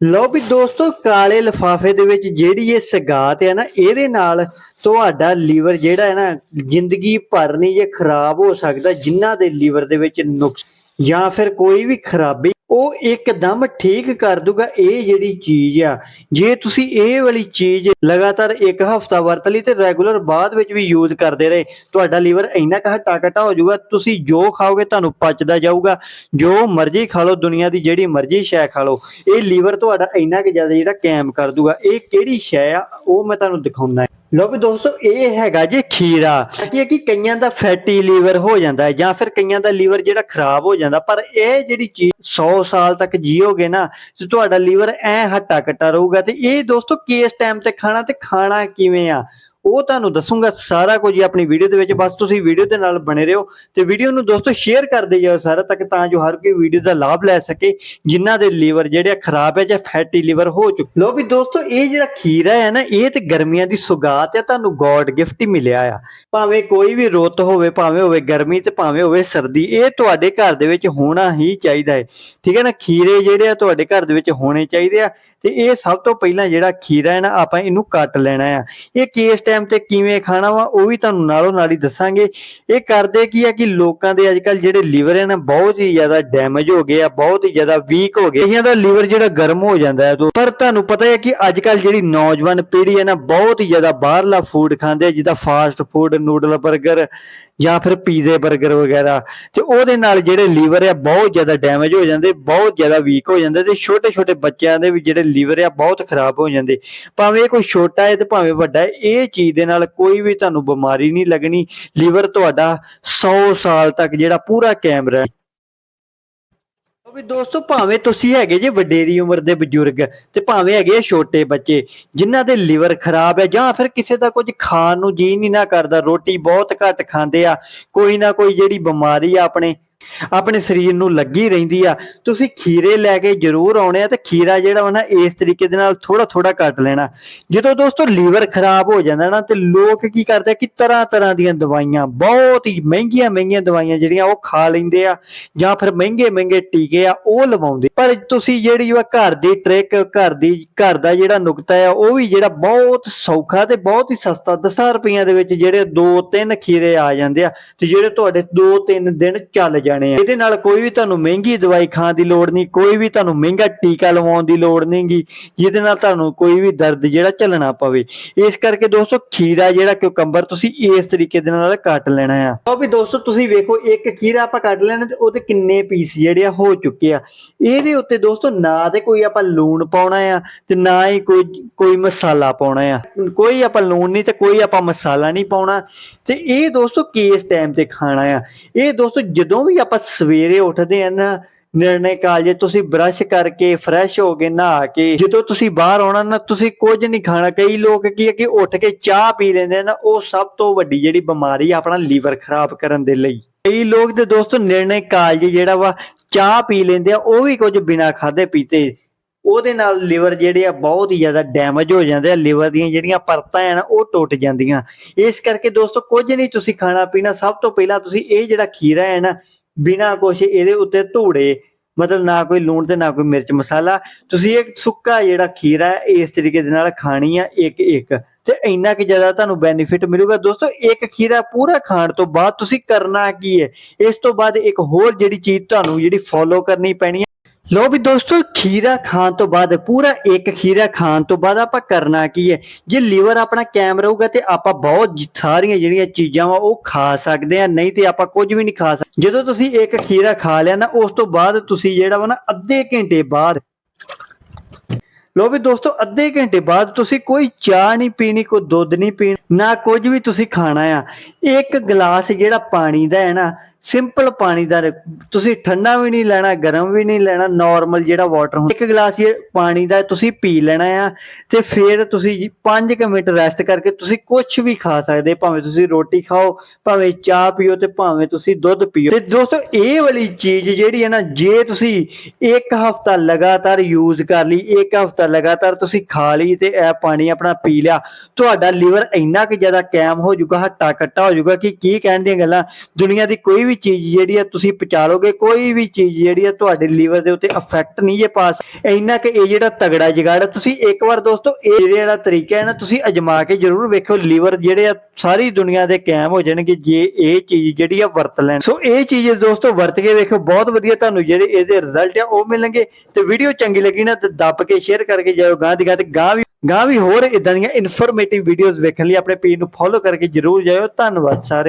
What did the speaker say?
ਲਓ ਵੀ ਦੋਸਤੋ, ਕਾਲੇ ਲਿਫਾਫੇ ਦੇ ਵਿੱਚ ਜਿਹੜੀ ਇਹ ਸਗਾਤ ਹੈ ਨਾ, ਇਹਦੇ ਨਾਲ ਤੁਹਾਡਾ ਲੀਵਰ ਜਿਹੜਾ ਹੈ ਨਾ, ਜ਼ਿੰਦਗੀ ਭਰ ਨਹੀਂ ਜੇ ਖਰਾਬ ਹੋ ਸਕਦਾ ਜਿਨ੍ਹਾਂ ਦੇ ਲੀਵਰ ਦੇ ਵਿੱਚ ਨੁਕਸ ਜਾਂ ਫਿਰ ਕੋਈ ਵੀ ਖਰਾਬੀ ਉਹ ਇੱਕਦਮ ਠੀਕ ਕਰ ਦੂਗਾ, ਇਹ ਜਿਹੜੀ ਚੀਜ਼ ਆ। ਜੇ ਤੁਸੀਂ ਇਹ ਵਾਲੀ ਚੀਜ਼ ਲਗਾਤਾਰ ਇੱਕ ਹਫਤਾ ਵਰਤ ਲਈ ਤੇ ਰੈਗੂਲਰ ਬਾਅਦ ਵਿੱਚ ਵੀ ਯੂਜ਼ ਕਰਦੇ ਰਹੇ, ਤੁਹਾਡਾ ਲੀਵਰ ਇੰਨਾ ਕੁ ਹੱਟਾ ਕੱਟਾ ਹੋ ਜਾਊਗਾ, ਤੁਸੀਂ ਜੋ ਖਾਓਗੇ ਤੁਹਾਨੂੰ ਪਚਦਾ ਜਾਊਗਾ। ਜੋ ਮਰਜ਼ੀ ਖਾ ਲਓ, ਦੁਨੀਆ ਦੀ ਜਿਹੜੀ ਮਰਜ਼ੀ ਸ਼ੈ ਖਾ ਲਓ, ਇਹ ਲੀਵਰ ਤੁਹਾਡਾ ਇੰਨਾ ਕਿ ਜ਼ਿਆਦਾ ਜਿਹੜਾ ਕੈਮ ਕਰ ਦੂਗਾ। ਇਹ ਕਿਹੜੀ ਸ਼ੈ ਆ, ਉਹ ਮੈਂ ਤੁਹਾਨੂੰ ਦਿਖਾਉਣਾ ਹੈ ਵੀ ਦੋਸਤੋ, ਇਹ ਹੈਗਾ ਜੀ ਖੀਰਾ। ਕੀ ਹੈ ਕਿ ਕਈਆਂ ਦਾ ਫੈਟੀ ਲੀਵਰ ਹੋ ਜਾਂਦਾ ਹੈ ਜਾਂ ਫਿਰ ਕਈਆਂ ਦਾ ਲੀਵਰ ਜਿਹੜਾ ਖਰਾਬ ਹੋ ਜਾਂਦਾ, ਪਰ ਇਹ ਜਿਹੜੀ ਚੀਜ਼ 100 ਸਾਲ ਤੱਕ ਜੀਓਗੇ ਨਾ, ਤੇ ਤੁਹਾਡਾ ਲੀਵਰ ਐ ਹੱਟਾ ਕੱਟਾ ਰਹੂਗਾ। ਤੇ ਇਹ ਦੋਸਤੋ ਕਿਸ ਟਾਈਮ ਤੇ ਖਾਣਾ ਤੇ ਖਾਣਾ ਕਿਵੇਂ ਆ? ਉਹ ਤੁਹਾਨੂੰ ਦੱਸੂਗਾ ਸਾਰਾ ਕੁਝ ਆਪਣੀ ਵੀਡੀਓ ਦੇ ਵਿੱਚ। ਬਸ ਤੁਸੀਂ ਵੀਡੀਓ ਦੇ ਨਾਲ ਬਣੇ ਰਹੋ ਤੇ ਵੀਡੀਓ ਨੂੰ ਦੋਸਤੋ ਸ਼ੇਅਰ ਕਰਦੇ ਜਾਓ ਸਾਰਾ ਤੱਕ ਤਾਂ ਜੋ ਹਰ ਕੋਈ ਵੀਡੀਓ ਦਾ ਲਾਭ ਲੈ ਸਕੇ, ਜਿਨ੍ਹਾਂ ਦੇ ਲੀਵਰ ਜਿਹੜੇ ਖਰਾਬ ਹੈ ਜਾਂ ਫੈਟੀ ਲੀਵਰ ਹੋ ਚੁੱਕੇ ਲੋ ਵੀ ਦੋਸਤੋ ਇਹ ਜਿਹੜਾ ਖੀਰਾ ਹੈ ਨਾ, ਇਹ ਤੇ ਗਰਮੀਆਂ ਦੀ ਸੁਗਾਤ ਹੈ ਤੁਹਾਨੂੰ ਗੋਡ ਗਿਫਟ ਹੀ ਮਿਲਿਆ ਆ। ਭਾਵੇਂ ਕੋਈ ਵੀ ਰੁੱਤ ਹੋਵੇ, ਭਾਵੇਂ ਹੋਵੇ ਗਰਮੀ ਤੇ ਭਾਵੇਂ ਹੋਵੇ ਸਰਦੀ, ਇਹ ਤੁਹਾਡੇ ਘਰ ਦੇ ਵਿੱਚ ਹੋਣਾ ਹੀ ਚਾਹੀਦਾ ਹੈ। ਠੀਕ ਹੈ ਨਾ? ਖੀਰੇ ਜਿਹੜੇ ਆ ਤੁਹਾਡੇ ਘਰ ਦੇ ਵਿੱਚ ਹੋਣੇ ਚਾਹੀਦੇ ਆ ਤੇ ਇਹ ਸਭ ਤੋਂ ਪਹਿਲਾਂ ਜਿਹੜਾ ਖੀਰਾ ਹੈ ਨਾ, ਆਪਾਂ ਇਹਨੂੰ ਕੱਟ ਲੈਣਾ ਆ। ਇਹ ਕਿਸ ਟਾਈਮ ਤੇ ਕਿਵੇਂ ਖਾਣਾ ਵਾ, ਉਹ ਵੀ ਤੁਹਾਨੂੰ ਨਾਲੋਂ ਨਾਲ ਹੀ ਦੱਸਾਂਗੇ। ਇਹ ਕਰਦੇ ਕੀ ਆ ਕਿ ਲੋਕਾਂ ਦੇ ਅੱਜ ਜਿਹੜੇ ਲੀਵਰ ਹੈ ਬਹੁਤ ਹੀ ਜ਼ਿਆਦਾ ਡੈਮੇਜ ਹੋ ਗਏ ਆ, ਬਹੁਤ ਹੀ ਜ਼ਿਆਦਾ ਵੀਕ ਹੋ ਗਏ। ਕਈਆਂ ਦਾ ਲੀਵਰ ਜਿਹੜਾ ਗਰਮ ਹੋ ਜਾਂਦਾ ਹੈ ਪਰ ਤੁਹਾਨੂੰ ਪਤਾ ਹੈ ਕਿ ਅੱਜ ਕੱਲ ਜਿਹੜੀ ਨੌਜਵਾਨ ਪੀੜ੍ਹੀ ਹੈ ਨਾ, ਬਹੁਤ ਹੀ ਜ਼ਿਆਦਾ ਬਾਹਰਲਾ ਫੂਡ ਖਾਂਦੇ ਆ, ਜਿੱਦਾਂ ਫਾਸਟ ਫੂਡ ਨੂਡਲ 버ਗਰ ਜਾਂ ਫਿਰ ਪੀਜ਼ੇ 버ਗਰ ਵਗੈਰਾ, ਤੇ ਉਹਦੇ ਨਾਲ ਜਿਹੜੇ ਲੀਵਰ ਆ, ਬਹੁਤ ਜ਼ਿਆਦਾ ਡੈਮੇਜ ਹੋ ਜਾਂਦੇ, ਬਹੁਤ ਜ਼ਿਆਦਾ ਵੀਕ ਹੋ ਜਾਂਦੇ, ਤੇ ਛੋਟੇ ਛੋਟੇ ਬੱਚਿਆਂ ਦੇ ਵੀ ਜਿਹੜੇ ਲੀਵਰ ਆ, ਬਹੁਤ ਖਰਾਬ ਹੋ ਜਾਂਦੇ। ਭਾਵੇਂ ਇਹ ਕੋਈ ਛੋਟਾ ਹੈ ਤੇ ਭਾਵੇਂ ਵੱਡਾ ਹੈ, ਇਹ ਚੀਜ਼ ਦੇ ਨਾਲ ਕੋਈ ਵੀ ਤੁਹਾਨੂੰ ਬਿਮਾਰੀ ਨਹੀਂ ਲੱਗਣੀ। ਲੀਵਰ ਤੁਹਾਡਾ 100 ਸਾਲ ਤੱਕ ਜਿਹੜਾ ਪੂਰਾ ਕਾਇਮ ਰਹਿ ਵੀ ਦੋਸਤੋ, ਭਾਵੇਂ ਤੁਸੀਂ ਹੈਗੇ ਜੇ ਵਡੇਰੀ ਉਮਰ ਦੇ ਬਜ਼ੁਰਗ ਤੇ ਭਾਵੇਂ ਹੈਗੇ ਛੋਟੇ ਬੱਚੇ, ਜਿਨ੍ਹਾਂ ਦੇ ਲਿਵਰ ਖਰਾਬ ਹੈ ਜਾਂ ਫਿਰ ਕਿਸੇ ਦਾ ਕੁਝ ਖਾਣ ਨੂੰ ਜੀ ਨਹੀਂ ਨਾ ਕਰਦਾ, ਰੋਟੀ ਬਹੁਤ ਘੱਟ ਖਾਂਦੇ ਆ, ਕੋਈ ਨਾ ਕੋਈ ਜਿਹੜੀ ਬਿਮਾਰੀ ਆ ਆਪਣੇ ਆਪਣੇ ਸਰੀਰ ਨੂੰ ਲੱਗੀ ਰਹਿੰਦੀ ਆ। ਤੁਸੀਂ ਖੀਰੇ ਲੈ ਕੇ ਜ਼ਰੂਰ ਆਉਣੇ ਆ ਤੇ ਖੀਰਾ ਜਿਹੜਾ ਵਾ ਨਾ, ਇਸ ਤਰੀਕੇ ਦੇ ਨਾਲ ਥੋੜਾ ਥੋੜਾ ਕੱਟ ਲੈਣਾ। ਜਦੋਂ ਦੋਸਤੋ ਲੀਵਰ ਖਰਾਬ ਹੋ ਜਾਂਦਾ ਨਾ, ਤੇ ਲੋਕ ਕੀ ਕਰਦੇ ਆ ਕਿ ਤਰ੍ਹਾਂ ਤਰ੍ਹਾਂ ਦੀਆਂ ਦਵਾਈਆਂ, ਬਹੁਤ ਹੀ ਮਹਿੰਗੀਆਂ ਮਹਿੰਗੀਆਂ ਦਵਾਈਆਂ ਜਿਹੜੀਆਂ ਉਹ ਖਾ ਲੈਂਦੇ ਆ, ਜਾਂ ਫਿਰ ਮਹਿੰਗੇ ਮਹਿੰਗੇ ਟੀਕੇ ਆ, ਉਹ ਲਵਾਉਂਦੇ। ਪਰ ਤੁਸੀਂ ਜਿਹੜੀ ਵਾ ਘਰ ਦੀ ਟ੍ਰਿਕ ਘਰ ਦੀ, ਘਰ ਦਾ ਜਿਹੜਾ ਨੁਕਤਾ ਆ, ਉਹ ਵੀ ਜਿਹੜਾ ਬਹੁਤ ਸੌਖਾ ਤੇ ਬਹੁਤ ਹੀ ਸਸਤਾ 10 ਰੁਪਈਆਂ ਦੇ ਵਿੱਚ ਜਿਹੜੇ 2-3 ਖੀਰੇ ਆ ਜਾਂਦੇ ਆ, ਤੇ ਜਿਹੜੇ ਤੁਹਾਡੇ 2-3 ਦਿਨ ਚੱਲ ਜਾਣੇ ਆ। ਇਹਦੇ ਨਾਲ ਕੋਈ ਵੀ ਤੁਹਾਨੂੰ ਮਹਿੰਗੀ ਦਵਾਈ ਖਾਣ ਦੀ ਲੋੜ ਨਹੀਂ, ਕੋਈ ਵੀ ਤੁਹਾਨੂੰ ਮਹਿੰਗਾ ਟੀਕਾ ਲਵਾਉਣ ਦੀ ਲੋੜ ਨਹੀਂਗੀ, ਜਿਹਦੇ ਨਾਲ ਤੁਹਾਨੂੰ ਕੋਈ ਵੀ ਦਰਦ ਜਿਹੜਾ ਝੱਲਣਾ ਪਵੇ। ਇਸ ਕਰਕੇ ਦੋਸਤੋ, ਖੀਰਾ ਜਿਹੜਾ ਕਿਉਂਕੰਬਰ ਤੁਸੀਂ ਇਸ ਤਰੀਕੇ ਦੇ ਨਾਲ ਕੱਟ ਲੈਣਾ ਆ। ਉਹ ਵੀ ਦੋਸਤੋ, ਤੁਸੀਂ ਵੇਖੋ, ਇੱਕ ਖੀਰਾ ਆਪਾਂ ਕੱਟ ਲੈਣਾ ਤੇ ਉਹਦੇ ਕਿੰਨੇ ਪੀਸ ਜਿਹੜੇ ਆ ਹੋ ਚੁੱਕੇ ਆ। ਇਹਦੇ ਉੱਤੇ ਦੋਸਤੋ, ਨਾ ਤੇ ਕੋਈ ਆਪਾਂ ਲੂਣ ਪਾਉਣਾ ਆ ਤੇ ਨਾ ਹੀ ਕੋਈ ਕੋਈ ਮਸਾਲਾ ਪਾਉਣਾ ਆ। ਕੋਈ ਆਪਾਂ ਲੂਣ ਨਹੀਂ ਤੇ ਕੋਈ ਆਪਾਂ ਮਸਾਲਾ ਨਹੀਂ ਪਾਉਣਾ। ਤੇ ਇਹ ਦੋਸਤੋ, ਕਿਸ ਟਾਈਮ ਤੇ ਖਾਣਾ ਆ? ਇਹ ਦੋਸਤੋ, ਜਦੋਂ ਵੀ ਆਪਾਂ ਸਵੇਰੇ ਉੱਠਦੇ ਆ ਨਾ ਨਿਰਣੇ ਕਾਲਜੇ, ਤੁਸੀਂ ਬ੍ਰਸ਼ ਕਰਕੇ ਫਰੈਸ਼ ਹੋ ਕੇ ਨਹਾ ਕੇ, ਜਦੋਂ ਤੁਸੀਂ ਬਾਹਰ ਆਉਣਾ ਨਾ, ਤੁਸੀਂ ਕੁਝ ਨਹੀਂ ਖਾਣਾ। ਕਈ ਲੋਕ ਕੀ ਹੈ ਕਿ ਉੱਠ ਕੇ ਚਾਹ ਪੀ ਲੈਂਦੇ ਨਾ, ਉਹ ਸਭ ਤੋਂ ਵੱਡੀ ਜਿਹੜੀ ਬਿਮਾਰੀ ਆ ਆਪਣਾ ਲੀਵਰ ਖਰਾਬ ਕਰਨ ਦੇ ਲਈ। ਕਈ ਲੋਕ ਦੇ ਦੋਸਤੋ ਨਿਰਣੇ ਕਾਲਜੇ ਜਿਹੜਾ ਵਾ, ਚਾਹ ਪੀ ਲੈਂਦੇ ਆ, ਉਹ ਵੀ ਕੁਝ ਬਿਨਾ ਖਾਦੇ ਪੀਤੇ। ਉਹਦੇ ਨਾਲ ਲਿਵਰ ਜਿਹੜੇ ਆ, ਬਹੁਤ ਹੀ ਜ਼ਿਆਦਾ ਡੈਮੇਜ ਹੋ ਜਾਂਦੇ ਆ। ਲਿਵਰ ਦੀਆਂ ਜਿਹੜੀਆਂ ਪਰਤਾਂ ਆ ਨਾ, ਉਹ ਟੁੱਟ ਜਾਂਦੀਆਂ। ਇਸ ਕਰਕੇ ਦੋਸਤੋ, ਕੁਝ ਨਹੀਂ ਤੁਸੀਂ ਖਾਣਾ ਪੀਣਾ ਸਭ ਤੋਂ ਪਹਿਲਾਂ ਤੁਸੀਂ ਇਹ ਜਿਹੜਾ ਖੀਰਾ ਹੈ ਨਾ ਬਿਨਾ ਕੁਛ ਇਹਦੇ ਉੱਤੇ ਧੂੜੇ, ਮਤਲਬ ਨਾ ਕੋਈ ਲੂਣ ਤੇ ਨਾ ਕੋਈ ਮਿਰਚ ਮਸਾਲਾ। ਤੁਸੀਂ ਇਹ ਸੁੱਕਾ ਜਿਹੜਾ ਖੀਰਾ ਹੈ, ਇਸ ਤਰੀਕੇ ਦੇ ਨਾਲ ਖਾਣੀ ਆ ਇੱਕ ਇੱਕ। ਤੇ ਇੰਨਾ ਕਿ ਜ਼ਿਆਦਾ ਤੁਹਾਨੂੰ ਬੈਨੀਫਿਟ ਮਿਲੂਗਾ। ਦੋਸਤੋ, ਇੱਕ ਖੀਰਾ ਪੂਰਾ ਖਾਣ ਤੋਂ ਬਾਅਦ ਤੁਸੀਂ ਕਰਨਾ ਕੀ ਹੈ? ਇਸ ਤੋਂ ਬਾਅਦ ਇੱਕ ਹੋਰ ਜਿਹੜੀ ਚੀਜ਼ ਤੁਹਾਨੂੰ ਜਿਹੜੀ ਫੋਲੋ ਕਰਨੀ ਪੈਣੀ ਹੈ ਲੋ ਵੀ ਦੋਸਤੋ, ਖੀਰਾ ਖਾਣ ਤੋਂ ਬਾਅਦ, ਪੂਰਾ ਇੱਕ ਖੀਰਾ ਖਾਣ ਤੋਂ ਬਾਅਦ ਆਪਾਂ ਕਰਨਾ ਕੀ ਹੈ? ਜੇ ਲੀਵਰ ਆਪਣਾ ਕਾਇਮ ਰਹੂਗਾ ਤੇ ਆਪਾਂ ਬਹੁਤ ਸਾਰੀਆਂ ਜਿਹੜੀਆਂ ਚੀਜ਼ਾਂ ਵਾ, ਉਹ ਖਾ ਸਕਦੇ ਆ ਨਹੀਂ ਤੇ ਆਪਾਂ ਕੁਝ ਵੀ ਨਹੀਂ ਖਾ ਸਕਦੇ ਜਦੋਂ ਤੁਸੀਂ ਇੱਕ ਖੀਰਾ ਖਾ ਲਿਆ ਨਾ, ਉਸ ਤੋਂ ਬਾਅਦ ਤੁਸੀਂ ਜਿਹੜਾ ਵਾ ਨਾ, ਅੱਧੇ ਘੰਟੇ ਬਾਅਦ ਲੋ ਵੀ ਦੋਸਤੋ, ਅੱਧੇ ਘੰਟੇ ਬਾਅਦ ਤੁਸੀਂ ਕੋਈ ਚਾਹ ਨਹੀਂ ਪੀਣੀ, ਕੋਈ ਦੁੱਧ ਨਹੀਂ ਪੀਣਾ, ਨਾ ਕੁਝ ਵੀ ਤੁਸੀਂ ਖਾਣਾ ਆ। ਇੱਕ ਗਲਾਸ ਜਿਹੜਾ ਪਾਣੀ ਦਾ ਹੈ ਨਾ ਸਿੰਪਲ ਪਾਣੀ ਦਾ ਤੁਸੀਂ ਠੰਡਾ ਵੀ ਨਹੀਂ ਲੈਣਾ, ਗਰਮ ਵੀ ਨਹੀਂ ਲੈਣਾ ਨਾਰਮਲ ਜਿਹੜਾ ਵਾਟਰ ਹੁੰਦਾ। ਇੱਕ ਗਲਾਸ ਪਾਣੀ ਦਾ ਤੁਸੀਂ ਪੀ ਲੈਣਾ ਆ ਤੇ ਫਿਰ ਤੁਸੀਂ 5 ਮਿੰਟ ਰੈਸਟ ਕਰਕੇ ਤੁਸੀਂ ਕੁਝ ਵੀ ਖਾ ਸਕਦੇ, ਭਾਵੇਂ ਤੁਸੀਂ ਰੋਟੀ ਖਾਓ, ਭਾਵੇਂ ਚਾਹ ਪੀਓ ਤੇ ਭਾਵੇਂ ਤੁਸੀਂ ਦੁੱਧ ਪੀਓ। ਤੇ ਦੋਸਤੋ, ਇਹ ਵਾਲੀ ਚੀਜ਼ ਜਿਹੜੀ ਹੈ ਨਾ, ਜੇ ਤੁਸੀਂ ਇੱਕ ਹਫਤਾ ਲਗਾਤਾਰ ਯੂਜ਼ ਕਰ ਲਈ, ਇੱਕ ਹਫਤਾ ਲਗਾਤਾਰ ਤੁਸੀਂ ਖਾ ਲਈ ਤੇ ਇਹ ਪਾਣੀ ਆਪਣਾ ਪੀ ਲਿਆ, ਤੁਹਾਡਾ ਲੀਵਰ ਇੰਨਾ ਕਿ ਜ਼ਿਆਦਾ ਕਾਇਮ ਹੋ ਜਾਊਗਾ ਹੱਟਾ ਕੱਟਾ ਹੋ ਜਾਊਗਾ ਕਿ ਕੀ ਕਹਿਣ ਦੀਆਂ ਗੱਲਾਂ, ਦੁਨੀਆ ਦੀ ਕੋਈ ਵੀ ਚੀਜ਼ ਜਿਹੜੀ ਆ ਤੁਸੀਂ ਪਚਾ ਲੋਗੇ ਕੋਈ ਵੀ ਚੀਜ਼ ਜਿਹੜੀ ਆ ਤੁਹਾਡੇ ਲੀਵਰ ਦੇ ਉੱਤੇ ਇਫੈਕਟ ਨਹੀਂ ਜੇ ਪਾਸ ਇੰਨਾ ਕਿ ਇਹ ਜਿਹੜਾ ਤਗੜਾ ਜਗਾੜ ਆ, ਤੁਸੀਂ ਇੱਕ ਵਾਰ ਦੋਸਤੋ ਇਹ ਜਿਹੜਾ ਤਰੀਕਾ ਹੈ ਨਾ ਤੁਸੀਂ ਅਜਮਾ ਕੇ ਜਰੂਰ ਵੇਖੋ ਲੀਵਰ ਜਿਹੜੇ ਆ ਸਾਰੀ ਦੁਨੀਆ ਦੇ ਕਾਇਮ ਹੋ ਜਾਣਗੇ ਜੇ ਇਹ ਚੀਜ਼ ਜਿਹੜੀ ਆ ਵਰਤ ਲੈਣ। ਸੋ ਇਹ ਚੀਜ਼ ਦੋਸਤੋ ਵਰਤ ਕੇ ਵੇਖੋ ਬਹੁਤ ਵਧੀਆ ਤੁਹਾਨੂੰ ਜਿਹੜੇ ਇਹਦੇ ਰਿਜ਼ਲਟ ਆ ਉਹ ਮਿਲਣਗੇ। ਤੇ ਵੀਡੀਓ ਚੰਗੀ ਲੱਗੀ ਨਾ ਤੇ ਦੱਬ ਕੇ ਸ਼ੇਅਰ ਕਰਕੇ ਜਾਓ ਗਾਂ ਦੀ ਗਾਂ ਤੇ ਗਾਂ ਵੀ ਗਾਂ ਵੀ ਹੋਰ ਇਦਾਂ ਦੀਆਂ ਇਨਫੋਰਮੇਟਿਵ ਵੀਡੀਓਜ਼ ਵੇਖਣ ਲਈ ਆਪਣੇ ਪੇਜ ਨੂੰ ਫੋਲੋ ਕਰਕੇ ਜਰੂਰ ਜਾਇਓ। ਧੰਨਵਾਦ ਸਾਰੇ।